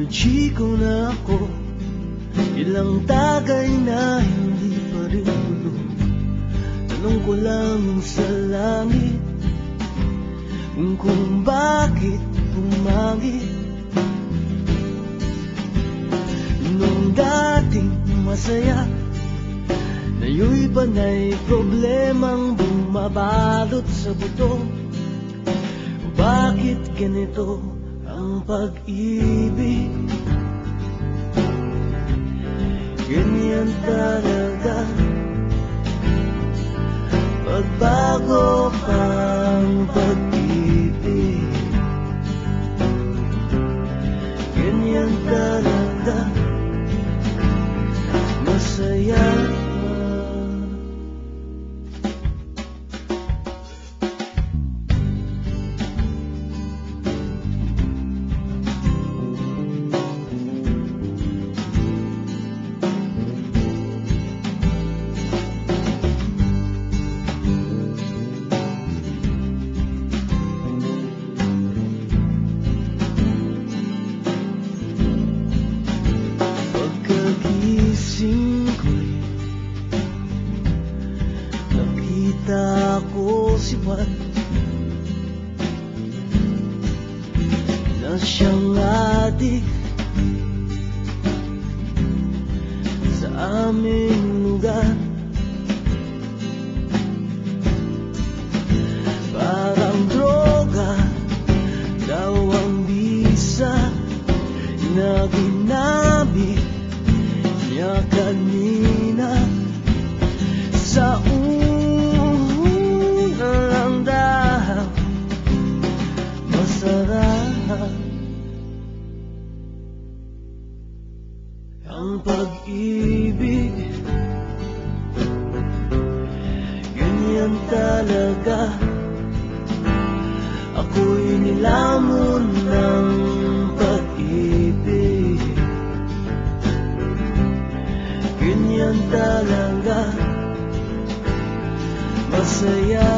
Naliligo na ako. Ilang tagay na hindi pa rin tulog Tanong ko lang sa langit Kung kung bakit pumangit. Nung dating masaya Ngayon'y panay problemang bumabalot sa buto? Bakit ganito ang pag-ibig? Ganyan talaga Pagbago pang pag-ibig Nakita ko si Juan. Na siyang adik Sa aming Ang pag-ibig. Ganyan talaga. Ako'y nilamon ng pag-ibig. Ganyan talaga. Masaya